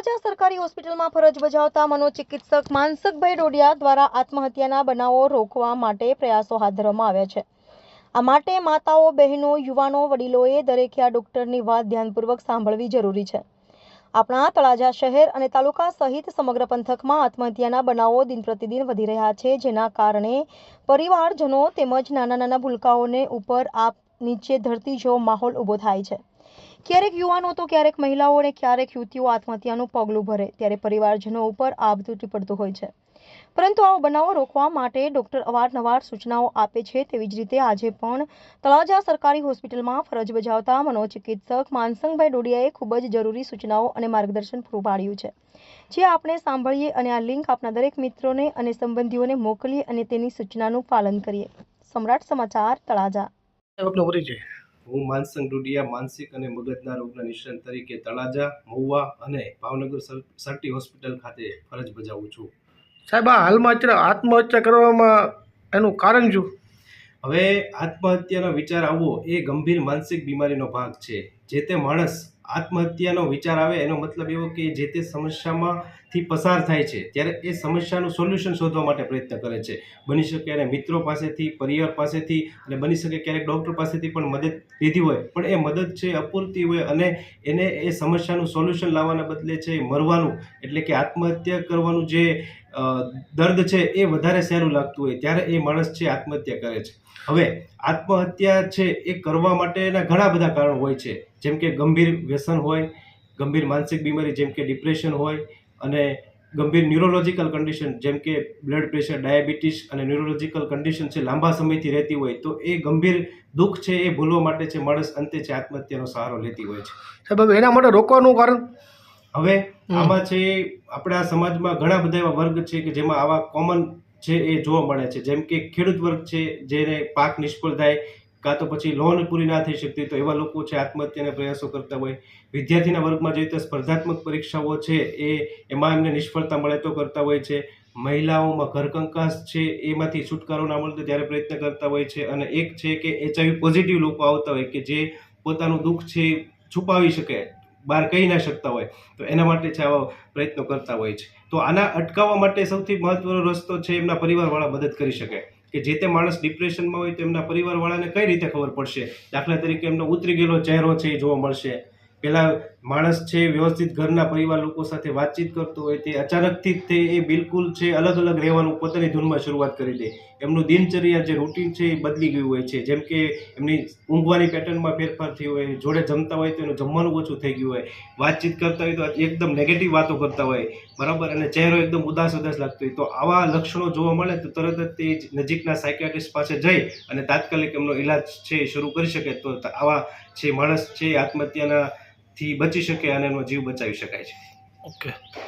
તળાજા સરકારી હોસ્પિટલમાં ફરજ બજાવતા મનોચિકિત્સક માનસકભાઈ ડોડિયા દ્વારા આત્મહત્યાના બનાવો રોકવા માટે પ્રયાસો હાથ ધરવામાં આવ્યા છે. આ માટે માતાઓ, બહેનો, યુવાનો, વડીલોએ દરેકે આ ડૉક્ટરની વાત ધ્યાનપૂર્વક સાંભળવી જરૂરી છે. આપણા તળાજા શહેર અને તાલુકા સહિત સમગ્ર પંથકમાં આત્મહત્યાના બનાવો દિન પ્રતિદિન વધી રહ્યા છે, જેના કારણે પરિવારજનો તેમજ નાના નાના ભૂલકાઓને ઉપર આપ નીચે ધરતી જેવો માહોલ ઊભો થાય છે. ક્યારેક યુવાનો તો, ક્યારેક મહિલાઓ અને ક્યારેક યુવતીઓ આત્મહત્યાનું પગલું ભરે, ત્યારે પરિવારજનો ઉપર આભ તૂટી પડતું હોય છે. પરંતુ આવા બનાવો રોકવા માટે ડોક્ટર અવારનવાર સૂચનાઓ આપે છે, તેવી જ રીતે આજે પણ તળાજા સરકારી હોસ્પિટલમાં ફરજ બજાવતા મનોચિકિત્સક માનસંગભાઈ ડોડિયાએ ખૂબ જ જરૂરી સૂચનાઓ અને માર્ગદર્શન પૂરું પાડ્યું છે. જે આપણે સાંભળીએ અને આ લિંક આપના દરેક મિત્રોને અને સંબંધીઓને મોકલીએ અને તેની સૂચનાનું પાલન કરીએ. સમ્રાટ સમાચાર તળાજા. હું માનસંગ ડુડિયા માનસિક અને મગજના રોગના નિષ્ણાત તરીકે તળાજા મહુવા અને ભાવનગર સર- સરટી હોસ્પિટલ ખાતે ફરજ બજાવું છું. સાહેબ આ હાલમાં અત્યારે આત્મહત્યા કરવામાં એનું કારણ શું? હવે આત્મહત્યાનો વિચાર આવવો એ ગંભીર માનસિક બીમારીનો ભાગ છે. જે તે માણસ આત્મહત્યાનો વિચાર આવે, એનો મતલબ એવો કે જે તે સમસ્યામાંથી પસાર થાય છે, ત્યારે એ સમસ્યાનું સોલ્યુશન શોધવા માટે પ્રયત્ન કરે છે. બની શકે એને મિત્રો પાસેથી, પરિવાર પાસેથી અને બની શકે ક્યારેક ડૉક્ટર પાસેથી પણ મદદ લીધી હોય, પણ એ મદદ છે, અપૂરતી હોય અને એને એ સમસ્યાનું સોલ્યુશન લાવવાના બદલે છે મરવાનું. એટલે કે આત્મહત્યા કરવાનું જે દર્દ છે એ વધારે સહેલું લાગતું હોય, ત્યારે એ માણસ છે આત્મહત્યા કરે છે. હવે, આત્મહત્યા છે એ કરવા માટેના ઘણા બધા કારણો હોય છે, જેમ કે ગંભીર વ્યસન હોય ગંભીર માનસિક બીમારી જેમ કે ડિપ્રેશન હોય અને ગંભીર ન્યુરોલોજીકલ કન્ડિશન જેમ કે બ્લડ પ્રેશર ડાયાબિટીસ અને ન્યુરોલોજીકલ કન્ડિશન છે લાંબા સમયથી રહેતી હોય તો એ ગંભીર દુઃખ છે એ ભૂલવા માટે છે માણસ અંતે છે આત્મહત્યાનો સહારો લેતી હોય છે. સાહેબ એના માટે રોકવાનું કારણ? હવે. આમાં છે આપણા સમાજમાં ઘણા બધા એવા વર્ગ છે કે જેમાં આવા કોમન છે એ જોવા મળે છે. જેમ કે ખેડૂત વર્ગ છે જેને પાક નિષ્ફળ થાય કાં તો પછી લોન પૂરી ના થઈ શકતી તો એવા લોકો છે, આત્મહત્યાના પ્રયાસો કરતા હોય. વિદ્યાર્થીના વર્ગમાં જોઈએ તો સ્પર્ધાત્મક પરીક્ષાઓ છે, એ એમાં એમને નિષ્ફળતા મળે તો કરતા હોય છે. મહિલાઓમાં ઘરકંકાસ છે, એમાંથી છુટકારો ના મળતો ત્યારે પ્રયત્ન કરતા હોય છે. અને એક છે કે એચઆઈવી પોઝિટિવ લોકો આવતા હોય કે જે પોતાનું દુઃખ છે છુપાવી શકે, બહાર કહી ના શકતા હોય, તો એના માટે છે આવા પ્રયત્નો કરતા હોય છે. તો આના અટકાવવા માટે સૌથી મહત્વનો રસ્તો છે, એમના પરિવારવાળા મદદ કરી શકે. કે જે તે માણસ ડિપ્રેશનમાં હોય તો એમના પરિવારવાળાને કઈ રીતે ખબર પડશે? દાખલા તરીકે એમનો ઉતરી ગયેલો ચહેરો છે એ જોવા મળશે. પેલા માણસ છે, વ્યવસ્થિત ઘરના પરિવાર લોકો સાથે વાતચીત કરતો હોય તે અચાનકથી જ તે એ બિલકુલ છે, અલગ અલગ રહેવાનું પોતાની ધૂનમાં શરૂઆત કરી દે. એમનું દિનચર્યા જે રૂટીન છે એ બદલી ગયું હોય છે. જેમ કે એમની ઊંઘવાની પેટર્નમાં ફેરફાર થયો હોય, જોડે જમતા હોય તો એનું જમવાનું ઓછું થઈ ગયું હોય, વાતચીત કરતા હોય તો એકદમ નેગેટિવ વાતો કરતા હોય, બરાબર? અને ચહેરો એકદમ ઉદાસ ઉદાસ લાગતો હોય. તો આવા લક્ષણો જોવા મળે તો તરત જ તે નજીકના સાયકિયાટ્રિસ્ટ પાસે જઈ અને તાત્કાલિક એમનો ઈલાજ છે શરૂ કરી શકે. તો આવા છે માણસ છે, આત્મહત્યાના થી બચી શકે અને એનો જીવ બચાવી શકાય છે. ઓકે